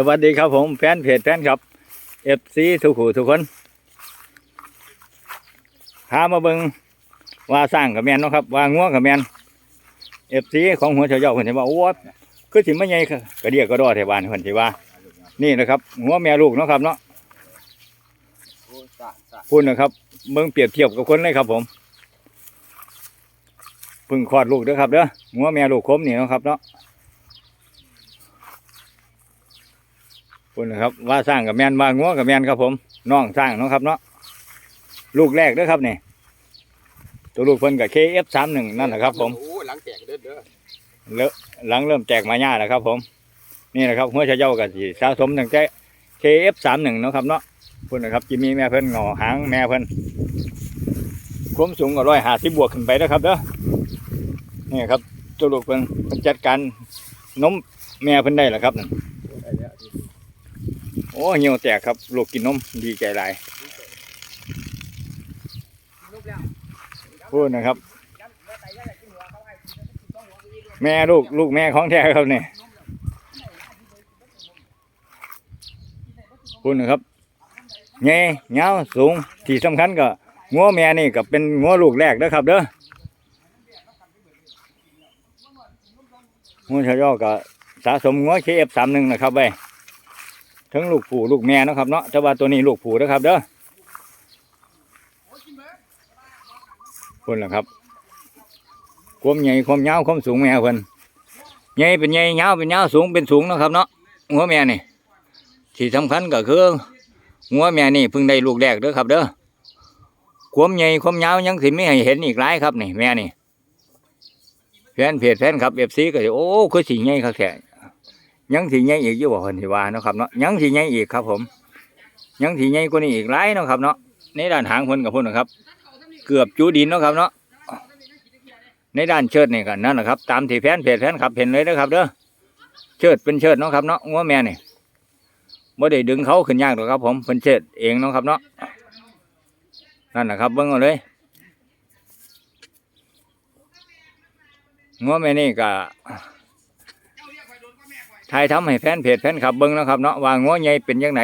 สวัสดีครับผมแฟนเพจแฟนครับเอฟซีทุกผู้ทุกคนพามาเบิงว่าสร้างกับแมนเนาะครับ ว่างัวงกับแมนเอฟซีของหัวเฉาเจ้าเพิ่ว่าโอ้คือสิไมาใหญ่กระเดียกระดอแถวบ้านเพิ่ว่า นี่นะครับหัวแม่ลูกเนาะครับเนาะพูดนะครับเบิงเปรียบเทียบกับคนเลยครับผมพิ่งคลอดลูกเด้อครับเด้อหัวแม่ลูกคมนี่เนาะครับเนาะ คุณนะครับว่าสร้างกับแมนว่างัวกับแมนครับผมน้องสร้างเนาะครับเนาะลูกแรกเด้อครับนี่ตัวลูกเพิ่นกับ KF สามหนึ่งนั่นแหละครับ ผมโอ้หลังแตกเด้อเด้อเลอะหลังเริ่มแจกมาญ่าแล้วครับ ผม นี่นะครับหัวชาเจ้ากับสีสะสมตั้งแต่ KF สามหนึ่งนาะครับเนาะคุณนะครับจิมีแม่เพิ่นงอหางแม่เพิ่นความสูงก็ร้อยห้าสิบบวกขึ้นไปนะครับเด้อนี่ครับตัวลูกเพิ่นเพิ่นจัดการนมแม่เพิ่นได้แล้วครับนั่ อ้เหี่ยวแตกครับลูกกินนมดีใจหลายพูดนะครับ แม่ลูกลูกแม่ของแท้ครับเนี่ยพูดนะครับเงยเงาวสูงที่สำคัญก็งัวแม่นี่ก็เป็นงัวลูกแรกเด้อครับ เด้องัวชายอก็สะสมงัวเคเอฟสามหนึ่งนะครับไป ทั้งลูกผูลูกแม่นะครับเนาะแต่ว่าตัวนี้ลูกผูนะครับ เด้อคนละครับความใหญ่ความยาวความสูงแม่เพิ่นใหญ่เป็นใหญ่ยาวเป็นยาวสูงเป็นสูงนะครับเนาะหัวแม่นี่ที่สำคัญก็คือหัวแม่นี่เพิ่งได้ลูกแรกเด้อครับ เด้อความใหญ่ความยาวยังสิไม่ให้เห็นอีกหลายครับนี่แม่นี่แฟนเพจแฟนครับเอฟซีก็จะโอ้คือสีใหญ่ครับแท้ ยังสีใหญ่อีกอยู่บ่คนที่ว่าเนาะครับเนาะยังสีใหญ่อีกครับ ผม ยังสีใหญ่กว่านี้อีกหลายเนาะครับเนาะในด้านหางเพิ่นกับเพิ่นนะครับ เกือบจูดินเนาะครับเนาะในด้านเชิดนี่กันนั่นแหละครับตามที่แฟนเพจแฟนครับเห็นเลยนะครับเด้อเชิดเป็นเชิดเนาะครับเนาะงัวแม่นี่บ่ได้ดึงเขาขึ้นยากหรอกครับ ผมเพิ่นเชิดเองเนาะครับเนาะนั่นแหละครับเบิ่งเอาเลยงัวแม่นี่ก็ ทายทำให้แฟนเพจแฟนคลับเบิ้งนะครับเนาะว่างัวใหญ่เป็นยังไง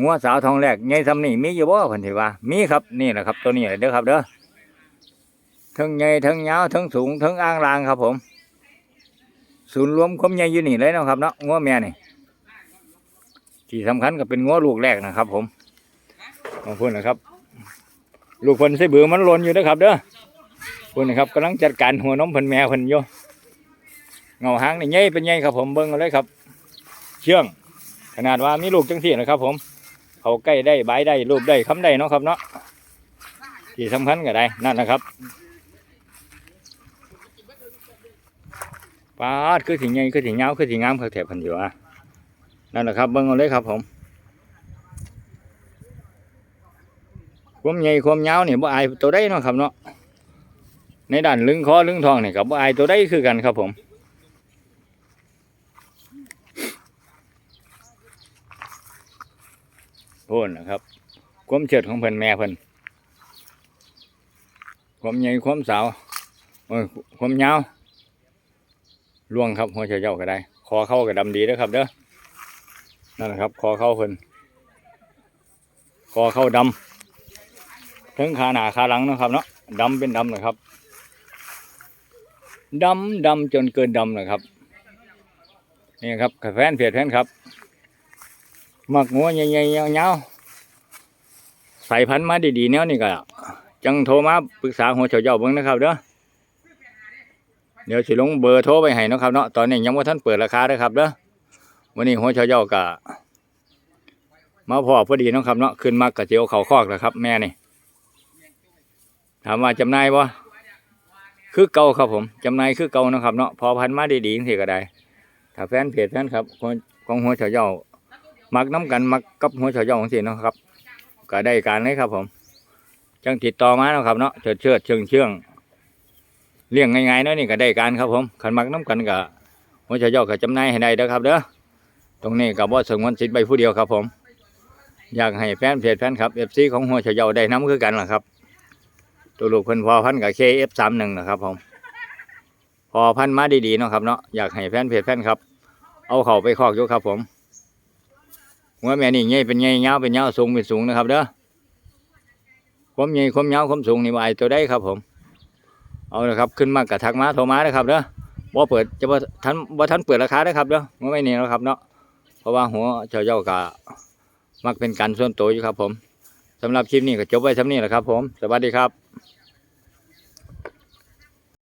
งัวสาวทองแรกใหญ่ทำนี่มีอยู่บ่เพิ่นสิว่า มีครับนี่แหละครับ ตัวนี้แหละเด้อครับเด้อทั้งใหญ่ทั้งยาวทั้งสูงทั้งอ่างลางครับ ผม ศูนย์รวมความใหญ่อยู่นี่เลยนะครับเนาะงัวแม่นี่ที่สำคัญก็เป็นงัวลูกแรกนะครับ ผมขอบคุณนะครับ ลูกเพิ่นใส่เบือมันหล่นอยู่เด้อครับ เด้อคุณนะครับกำลังจัดการหัวนมเพิ่นแม่เพิ่นอยู่ เงาหางนี่ใหญ่เป็นใหญ่ครับผมเบิ้งเอาเลยครับ เชื่อง ขนาดว่ามีลูกจังสี่นะครับ ผม เขาใกล้ได้ใบได้รูปได้คำได้เนาะครับเนาะที่สำคัญก็ได้นั่นนะครับปาดคือสีใหญ่คือสีเงาคือสีงงามคือแถบพันอยู่อะนั่นแหละครับเบิ้งเอาเลยครับผมความใหญ่ความยาวนี่ยบ่อายตัวได้เนาะครับเนาะในด้านลึงคอลึงทองเนี่ยกับบ่อายตัวได้คือกันครับผม พูนนะครับความเฉิดของเพิ่นแม่เพิ่นความใหญ่ความสาวโอ้ยความยาวล่วงครับหัวเฉยเจ้าก็ได้ คอเข้ากับดำดีนะครับเด้อนั่นแหละครับ คอเข้าเพิ่นคอเข้าดำทั้งขาหนาขาหลังนะครับเนาะดำเป็นดำนะครับดำดำจนเกินดำนะครับนี่ครับแฟนเพจแฟนครับ หมักงัวใหญ่ๆยาวๆใส่พันธุ์มาดีๆแนวนี่ก็จังโทรมาปรึกษาหัวเฉาเจ้าเบิ่งนะครับเด้อเดี๋ยวสิลงเบอร์โทรไปให้นะครับเนาะตอนนี้ยังว่าท่านเปิดราคาเด้ครับเด้อวันนี้หัวเฉาเจ้าก็มาพอพอดีนะครับเนาะขึ้นมากระเจียวเขาคอกแล้วครับ แม่นี่ถามว่าจำนายบ่คือเก่าครับผมจำนายคือเก่านะครับเนาะพอพันมาดีๆสิก็ได้ถ้าแฟนเพจแฟนครับของหัวเฉาเจ้า มักน้ำกันมักกับหัวเฉาเจ้าของสิเนาะครับก็ได้การเลยครับ ผมจังติดต่อมาเนาะครับเนาะเชิดเชิดเชิงเชื่องเลี้ยงง่ายๆเนาะนี่ก็ได้การครับ ผมขันมักน้ำกันกับหัวเฉาเจ้าก็จำนายให้ได้เด้อครับ เด้อตรงนี้กับว่าสงวนสิทธิ์ใบผู้เดียวครับ ผม อยากให้แฟนเพจแฟนครับเอฟซีของหัวเฉาเจ้าได้น้ำคือกันล่ะครับ ตัวลูกเพิ่นพอพันกับเคเอฟสามหนึ่งนะครับ ผม พอพันมาดีๆเนาะครับเนาะอยากให้แฟนเพจแฟนครับ เอาเขาไปคอกยู่ครับ ผม หัวแม่นี่ใหญ่เป็นใหญ่ยาวเป็นยาวสูงเป็นสูงนะครับเด้อความใหญ่ความยาวความสูงนี่วาไอ้ตัวได้ครับ ผม เอาละครับ ขึ้นมากระทักมาโทรมาเด้อครับเด้อบ่าเปิดจะบ่ทันบ่าทันเปิดราคาเด้ครับเด้อหัวไม่นี่แล้วครับเนาะเพราะว่าหัวเจ้าเจ้าก็มักเป็นการส่วนตัวอยู่ครับ ผมสำหรับคลิปนี้ก็จบไว้สำนี้แหละครับ ผม สวัสดีครับ